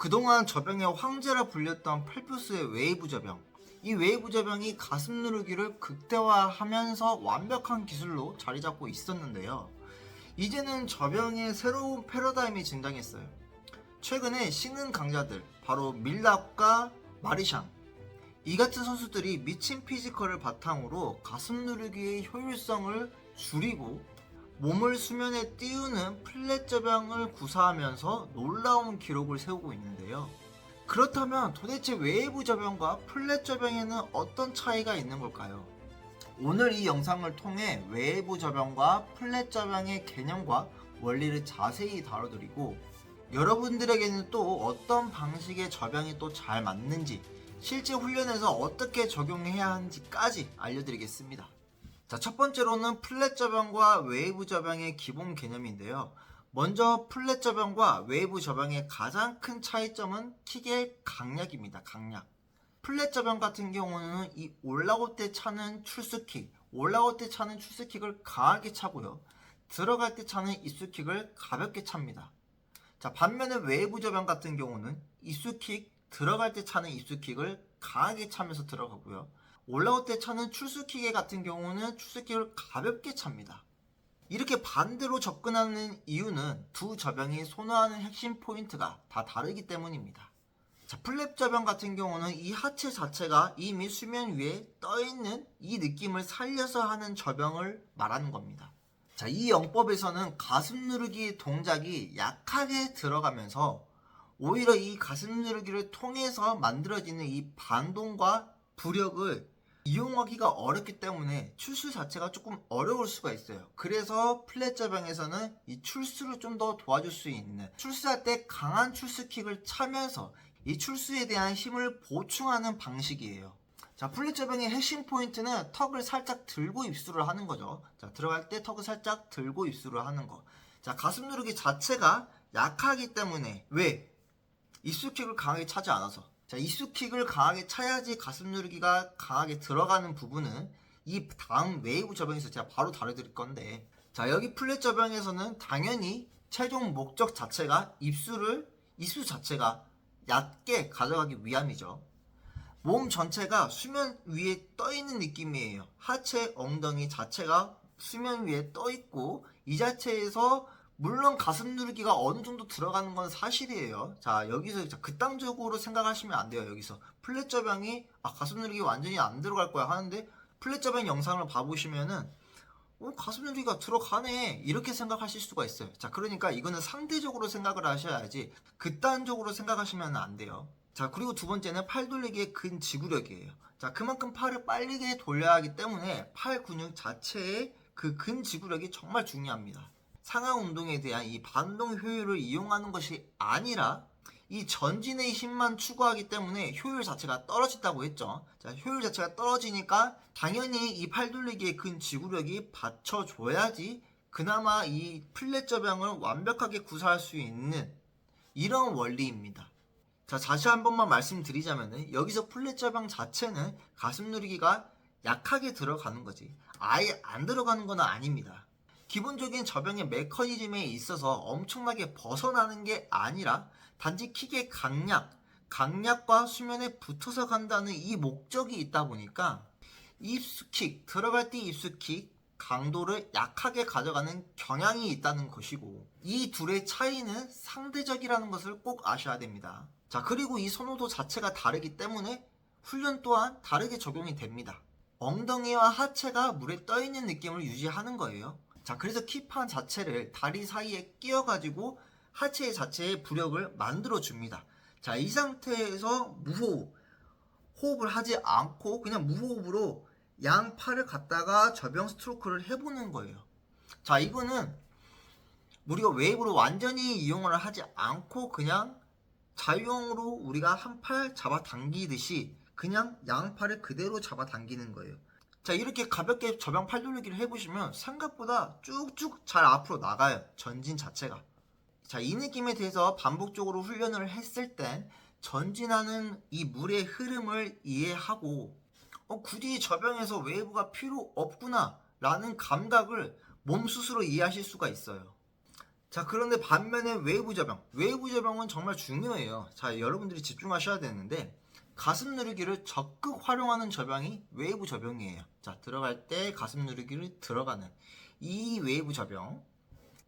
그동안 저병의 황제라 불렸던 펠프스의 웨이브 저병. 이 웨이브 저병이 가슴 누르기를 극대화하면서 완벽한 기술로 자리 잡고 있었는데요. 이제는 저병의 새로운 패러다임이 등장했어요. 최근에 신흥 강자들, 바로 밀랍과 마리샹. 이 같은 선수들이 미친 피지컬을 바탕으로 가슴 누르기의 효율성을 줄이고 몸을 수면에 띄우는 플랫 저병을 구사하면서 놀라운 기록을 세우고 있는데요. 그렇다면 도대체 웨이브 저병과 플랫 저병에는 어떤 차이가 있는 걸까요? 오늘 이 영상을 통해 웨이브 저병과 플랫 저병의 개념과 원리를 자세히 다뤄드리고 여러분들에게는 또 어떤 방식의 저병이 또 잘 맞는지 실제 훈련에서 어떻게 적용해야 하는지까지 알려드리겠습니다. 자, 첫 번째로는 플랫 저병과 웨이브 저병의 기본 개념인데요. 먼저 플랫 저병과 웨이브 저병의 가장 큰 차이점은 킥의 강약입니다. 강약. 플랫 저병 같은 경우는 이 올라올 때 차는 출수킥, 올라올 때 차는 출수킥을 강하게 차고요. 들어갈 때 차는 입수킥을 가볍게 찹니다. 자, 반면에 웨이브 저병 같은 경우는 입수킥, 들어갈 때 차는 입수킥을 강하게 차면서 들어가고요. 올라올 때 차는 출수킥에 같은 경우는 출수킥을 가볍게 찹니다. 이렇게 반대로 접근하는 이유는 두 저병이 선호하는 핵심 포인트가 다 다르기 때문입니다. 자, 플랩 저병 같은 경우는 이 하체 자체가 이미 수면 위에 떠 있는 이 느낌을 살려서 하는 저병을 말하는 겁니다. 자, 이 영법에서는 가슴 누르기 동작이 약하게 들어가면서 오히려 이 가슴 누르기를 통해서 만들어지는 이 반동과 부력을 이용하기가 어렵기 때문에 출수 자체가 조금 어려울 수가 있어요. 그래서 플랫 저병에서는 이 출수를 좀 더 도와줄 수 있는 출수할 때 강한 출수킥을 차면서 이 출수에 대한 힘을 보충하는 방식이에요. 자, 플랫 저병의 핵심 포인트는 턱을 살짝 들고 입수를 하는 거죠. 자, 들어갈 때 턱을 살짝 들고 입수를 하는 거. 자, 가슴 누르기 자체가 약하기 때문에 왜? 입수킥을 강하게 차지 않아서. 자, 입수킥을 강하게 차야지 가슴 누르기가 강하게 들어가는 부분은 이 다음 웨이브 저병에서 제가 바로 다뤄드릴 건데 자, 여기 플랫 저병에서는 당연히 최종 목적 자체가 입수를 입수 자체가 얕게 가져가기 위함이죠. 몸 전체가 수면 위에 떠 있는 느낌이에요. 하체, 엉덩이 자체가 수면 위에 떠 있고 이 자체에서 물론 가슴 누르기가 어느 정도 들어가는 건 사실이에요. 자, 여기서 자, 극단적으로 생각하시면 안 돼요. 여기서 플랫 저병이 아, 가슴 누르기 완전히 안 들어갈 거야 하는데 플랫 저병 영상을 봐보시면은 어, 가슴 누르기가 들어가네 이렇게 생각하실 수가 있어요. 자, 그러니까 이거는 상대적으로 생각을 하셔야지 극단적으로 생각하시면 안 돼요. 자, 그리고 두 번째는 팔 돌리기의 근지구력이에요. 자, 그만큼 팔을 빠르게 돌려야 하기 때문에 팔 근육 자체의 그 근지구력이 정말 중요합니다. 상하 운동에 대한 이 반동 효율을 이용하는 것이 아니라 이 전진의 힘만 추구하기 때문에 효율 자체가 떨어진다고 했죠. 자, 효율 자체가 떨어지니까 당연히 이 팔 돌리기의 근 지구력이 받쳐줘야지 그나마 이 플랫 저병을 완벽하게 구사할 수 있는 이런 원리입니다. 자, 다시 한 번만 말씀드리자면은 여기서 플랫 저병 자체는 가슴 누르기가 약하게 들어가는 거지. 아예 안 들어가는 건 아닙니다. 기본적인 저병의 메커니즘에 있어서 엄청나게 벗어나는 게 아니라 단지 킥의 강약, 강약과 수면에 붙어서 간다는 이 목적이 있다 보니까 입수킥, 들어갈 때 입수킥, 강도를 약하게 가져가는 경향이 있다는 것이고 이 둘의 차이는 상대적이라는 것을 꼭 아셔야 됩니다. 자, 그리고 이 선호도 자체가 다르기 때문에 훈련 또한 다르게 적용이 됩니다. 엉덩이와 하체가 물에 떠 있는 느낌을 유지하는 거예요. 자, 그래서 킵판 자체를 다리 사이에 끼워가지고 하체 자체의 부력을 만들어 줍니다. 자, 이 상태에서 무호흡, 호흡을 하지 않고 그냥 무호흡으로 양 팔을 갖다가 저병 스트로크를 해보는 거예요. 자, 이거는 우리가 웨이브로 완전히 이용을 하지 않고 그냥 자유형으로 우리가 한 팔 잡아 당기듯이 그냥 양팔을 그대로 잡아 당기는 거예요. 자, 이렇게 가볍게 저병 팔 돌리기를 해보시면 생각보다 쭉쭉 잘 앞으로 나가요. 전진 자체가. 자, 이 느낌에 대해서 반복적으로 훈련을 했을 땐 전진하는 이 물의 흐름을 이해하고 어, 굳이 저병에서 웨이브가 필요 없구나 라는 감각을 몸 스스로 이해하실 수가 있어요. 자 그런데 반면에 웨이브 저병 웨이브 저병은 정말 중요해요 자 여러분들이 집중하셔야 되는데 가슴 누르기를 적극 활용하는 저병이 웨이브 저병이에요 자 들어갈 때 가슴 누르기를 들어가는 이 웨이브 저병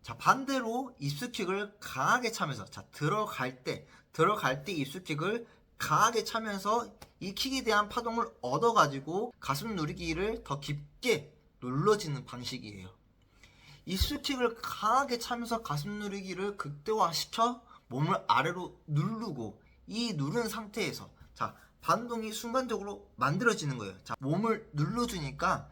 자 반대로 입수킥을 강하게 차면서 자 들어갈 때 들어갈 때 입수킥을 강하게 차면서 이 킥에 대한 파동을 얻어 가지고 가슴 누르기를 더 깊게 눌러지는 방식이에요. 입수킥을 강하게 차면서 가슴 누르기를 극대화시켜 몸을 아래로 누르고 이 누른 상태에서 자 반동이 순간적으로 만들어지는 거예요. 자 몸을 눌러주니까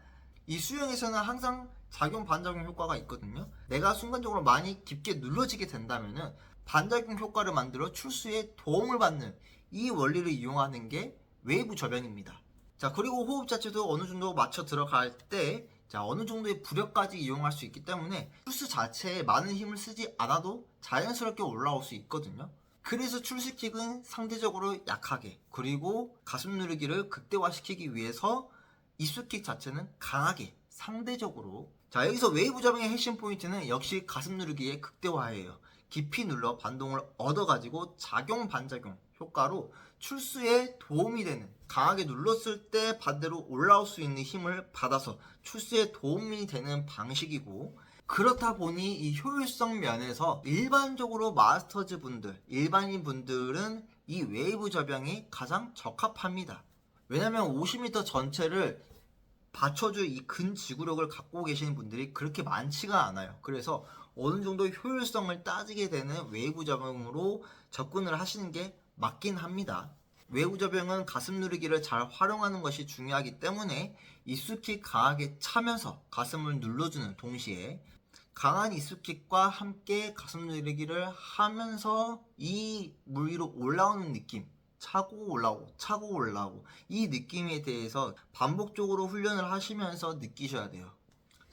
이 수영에서는 항상 작용 반작용 효과가 있거든요. 내가 순간적으로 많이 깊게 눌러지게 된다면은 반작용 효과를 만들어 출수에 도움을 받는 이 원리를 이용하는 게 웨이브 저변입니다. 자 그리고 호흡 자체도 어느 정도 맞춰 들어갈 때 자, 어느 정도의 부력까지 이용할 수 있기 때문에 출수 자체에 많은 힘을 쓰지 않아도 자연스럽게 올라올 수 있거든요. 그래서 출수킥은 상대적으로 약하게 그리고 가슴 누르기를 극대화시키기 위해서 입수킥 자체는 강하게 상대적으로 자 여기서 웨이브 저병의 핵심 포인트는 역시 가슴 누르기의 극대화예요. 깊이 눌러 반동을 얻어가지고 작용 반작용 효과로 출수에 도움이 되는 강하게 눌렀을 때 반대로 올라올 수 있는 힘을 받아서 출수에 도움이 되는 방식이고 그렇다 보니 이 효율성 면에서 일반적으로 마스터즈 분들, 일반인 분들은 이 웨이브 저병이 가장 적합합니다. 왜냐면 50m 전체를 받쳐줄 이 근지구력을 갖고 계시는 분들이 그렇게 많지가 않아요. 그래서 어느 정도 효율성을 따지게 되는 웨이브 저병으로 접근을 하시는 게 맞긴 합니다. 외부 저병은 가슴 누르기를 잘 활용하는 것이 중요하기 때문에 입수킥 강하게 차면서 가슴을 눌러주는 동시에 강한 입수킥과 함께 가슴 누르기를 하면서 이 물 위로 올라오는 느낌 차고 올라오고 차고 올라오고 이 느낌에 대해서 반복적으로 훈련을 하시면서 느끼셔야 돼요.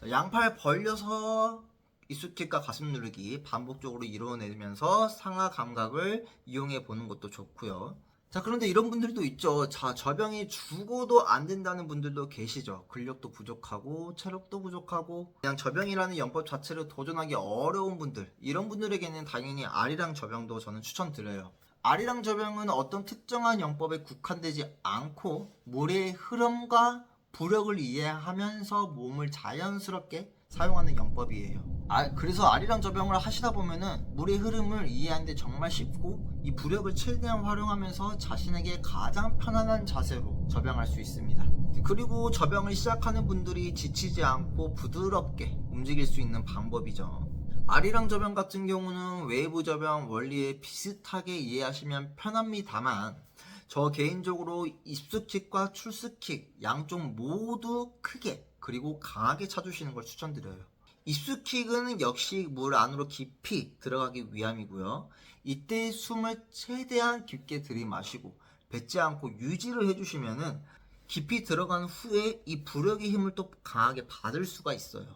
자, 양팔 벌려서 입수킥과 가슴 누르기 반복적으로 이루어내면서 상하 감각을 이용해 보는 것도 좋고요 자 그런데 이런 분들도 있죠. 자 저병이 죽어도 안 된다는 분들도 계시죠. 근력도 부족하고 체력도 부족하고 그냥 저병이라는 영법 자체를 도전하기 어려운 분들 이런 분들에게는 당연히 아리랑 저병도 저는 추천드려요. 아리랑 저병은 어떤 특정한 영법에 국한되지 않고 물의 흐름과 부력을 이해하면서 몸을 자연스럽게 사용하는 영법이에요. 아, 그래서 아리랑 저병을 하시다 보면은 물의 흐름을 이해하는데 정말 쉽고 이 부력을 최대한 활용하면서 자신에게 가장 편안한 자세로 저병할 수 있습니다. 그리고 저병을 시작하는 분들이 지치지 않고 부드럽게 움직일 수 있는 방법이죠. 아리랑 저병 같은 경우는 웨이브 저병 원리에 비슷하게 이해하시면 편합니다만 저 개인적으로 입수킥과 출수킥 양쪽 모두 크게 그리고 강하게 차주시는 걸 추천드려요. 입수킥은 역시 물 안으로 깊이 들어가기 위함이고요. 이때 숨을 최대한 깊게 들이마시고 뱉지 않고 유지를 해주시면은 깊이 들어간 후에 이 부력의 힘을 또 강하게 받을 수가 있어요.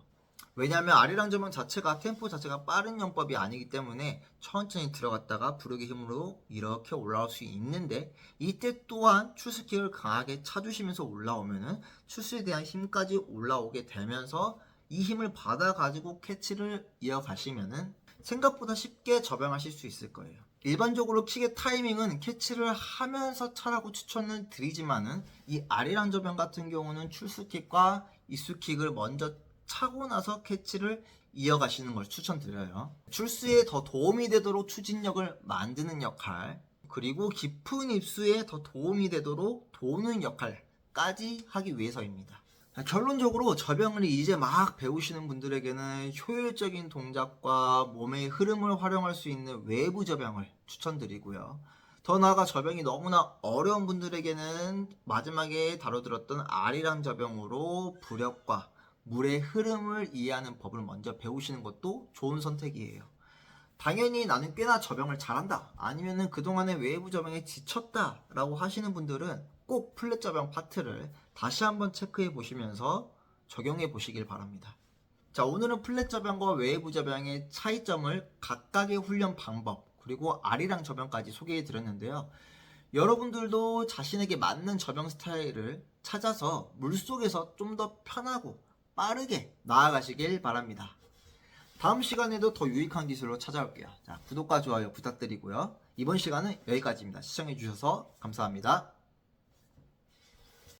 왜냐하면 아리랑 저병 자체가 템포 자체가 빠른 영법이 아니기 때문에 천천히 들어갔다가 부력의 힘으로 이렇게 올라올 수 있는데 이때 또한 출수킥을 강하게 차주시면서 올라오면은 출수에 대한 힘까지 올라오게 되면서 이 힘을 받아 가지고 캐치를 이어가시면은 생각보다 쉽게 저병하실 수 있을 거예요. 일반적으로 킥의 타이밍은 캐치를 하면서 차라고 추천을 드리지만은 이 아리랑 저병 같은 경우는 출수킥과 입수킥을 먼저 차고 나서 캐치를 이어가시는 걸 추천드려요. 출수에 더 도움이 되도록 추진력을 만드는 역할, 그리고 깊은 입수에 더 도움이 되도록 도는 역할까지 하기 위해서입니다. 결론적으로 저병을 이제 막 배우시는 분들에게는 효율적인 동작과 몸의 흐름을 활용할 수 있는 외부 저병을 추천드리고요. 더 나아가 저병이 너무나 어려운 분들에게는 마지막에 다뤄들었던 아리랑 저병으로 부력과 물의 흐름을 이해하는 법을 먼저 배우시는 것도 좋은 선택이에요. 당연히 나는 꽤나 저병을 잘한다. 아니면은 그동안의 외부 저병에 지쳤다. 라고 하시는 분들은 꼭 플랫 저병 파트를 다시 한번 체크해 보시면서 적용해 보시길 바랍니다. 자, 오늘은 플랫 저병과 외부 저병의 차이점을 각각의 훈련 방법, 그리고 아리랑 저병까지 소개해 드렸는데요. 여러분들도 자신에게 맞는 저병 스타일을 찾아서 물속에서 좀 더 편하고 빠르게 나아가시길 바랍니다. 다음 시간에도 더 유익한 기술로 찾아올게요. 자, 구독과 좋아요 부탁드리고요. 이번 시간은 여기까지입니다. 시청해주셔서 감사합니다.